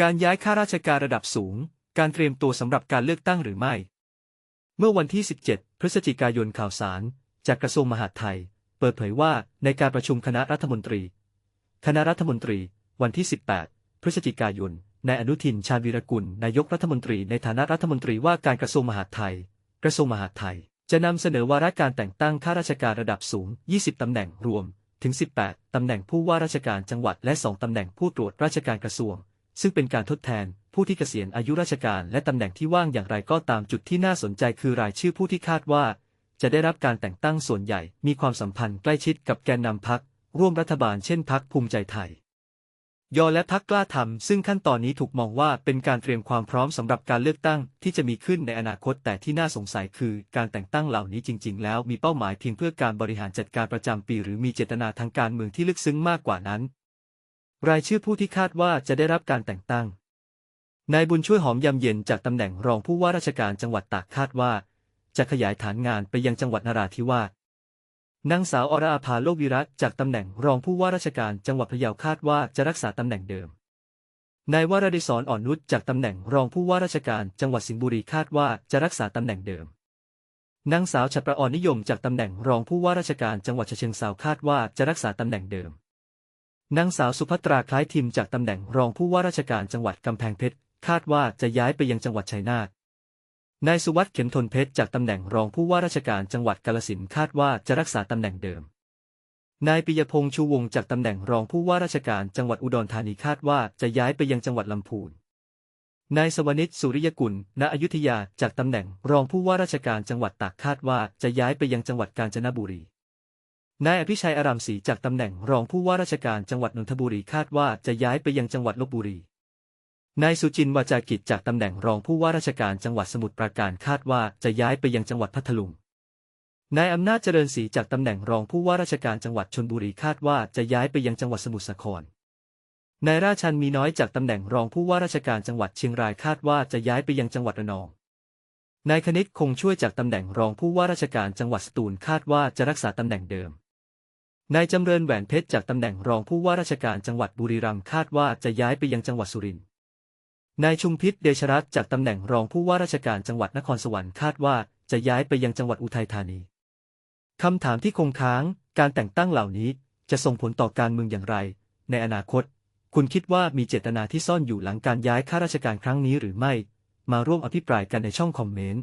การย้ายข้าราชการระดับสูง การเตรียมตัวสำหรับการเลือกตั้งหรือไม่ เมื่อวันที่ 17 พฤศจิกายนข่าวสาร จากกระทรวงมหาดไทย เปิดเผยว่าในการประชุมคณะรัฐมนตรี คณะรัฐมนตรี วันที่ 18 พฤศจิกายนนายอนุทินชาญวีรกุลนายกรัฐมนตรีในฐานะรัฐมนตรีว่าการกระทรวงมหาดไทย กระทรวงมหาดไทย จะนำเสนอวาระการแต่งตั้งข้าราชการระดับสูง 20 ตำแหน่งรวม ถึง 18 ตำแหน่งผู้ว่าราชการจังหวัดและ 2 ตำแหน่งผู้ตรวจราชการกระทรวง ซึ่งเป็นการทดแทนผู้ที่เกษียณอายุราชการและตำแหน่งที่ว่างอย่างไรก็ตามจุดที่น่าสนใจคือรายชื่อผู้ที่คาดว่า จะได้รับการแต่งตั้งส่วนใหญ่ มีความสัมพันธ์ใกล้ชิดกับแกนนำพักร่วมรัฐบาลเช่นพักภูมิใจไทย ยอและพักกล้าทำซึ่งขั้นตอนนี้ถูกมองว่าเป็นการเตรียมความพร้อมสำหรับการเลือกตั้งที่จะมีขึ้นในอนาคตแต่ที่น่าสงสัยคือ การแต่งตั้งเหล่านี้จริง ๆ แล้วมีเป้าหมายเพียงเพื่อการบริหารจัดการประจำปี หรือมีเจตนาทางการเมืองที่ลึกซึ้งมากกว่านั้น รายชื่อผู้ที่คาดว่าจะได้รับการแต่งตั้ง นายบุญช่วยหอมยำเย็นจากตำแหน่งรองผู้ว่าราชการจังหวัดตากคาดว่า จะขยายฐานงานไปยังจังหวัดนราธิวาสนางสาวอราภาโลกวิรัตจากตำแหน่งรองผู้ว่าราชการจังหวัดพะเยาคาดว่าจะรักษาตำแหน่งเดิม นายวรดิศรอ่อนนุชจากตำแหน่งรองผู้ว่าราชการจังหวัดสิงห์บุรีคาดว่าจะรักษาตำแหน่งเดิม นางสาวฉัตรประออนนิยมจากตำแหน่งรองผู้ว่าราชการจังหวัดเชิงเทราคาดว่าจะรักษาตำแหน่งเดิม นางสาวสุภัตราคล้ายทิมจากตำแหน่งรองผู้ว่าราชการจังหวัดกำแพงเพชรคาดว่าจะย้ายไปยังจังหวัดชัยนาทนายสุวัสด์เข็มทนเพชรจากตำแหน่งรองผู้ว่าราชการจังหวัดกาฬสินคาดว่าจะรักษาตำแหน่งเดิม นายปิยพงษ์ชูวงศ์จากตำแหน่งรองผู้ว่าราชการจังหวัดอุดรธานีคาดว่าจะย้ายไปยังจังหวัดลำพูน นายสวนิชสุริยกุล ณ อยุธยาจากตำแหน่งรองผู้ว่าราชการจังหวัดตากคาดว่าจะย้ายไปยังจังหวัดกาญจนบุรี นายอภิชัยอารามศรีจากตำแหน่งรองผู้ว่าราชการจังหวัดนนทบุรีคาดว่าจะย้ายไปยังจังหวัดลบบุรี นายสุจินวาจากิจจากตำแหน่งรองผู้ว่าราชการจังหวัดสมุทรปราการคาดว่าจะย้ายไปยังจังหวัดพัทลุง นายอำนาจเจริญศรีจากตำแหน่งรองผู้ว่าราชการจังหวัดชลบุรีคาดว่าจะย้ายไปยังจังหวัดสมุทรสาคร นายราชันมีน้อยจากตำแหน่งรองผู้ว่าราชการจังหวัดเชียงรายคาดว่าจะย้ายไปยังจังหวัดระนองนายคณิตคงช่วยจากตำแหน่งรองผู้ว่าราชการจังหวัดสตูลคาดว่าจะรักษาตำแหน่งเดิม นายจำเริญแหวนเพชรจากตำแหน่งรองผู้ว่าราชการจังหวัดบุรีรัมย์คาดว่าจะย้ายไปยังจังหวัดสุรินทร์ นายชุมพิษเดชรัตน์จากตำแหน่งรองผู้ว่าราชการจังหวัดนครสวรรค์คาดว่าจะย้ายไปยังจังหวัดอุทัยธานี คำถามที่คงค้าง การแต่งตั้งเหล่านี้จะส่งผลต่อการเมืองอย่างไร ในอนาคต คุณคิดว่ามีเจตนาที่ซ่อนอยู่หลังการย้ายข้าราชการครั้งนี้หรือไม่ มาร่วมอภิปรายกันในช่องคอมเมนต์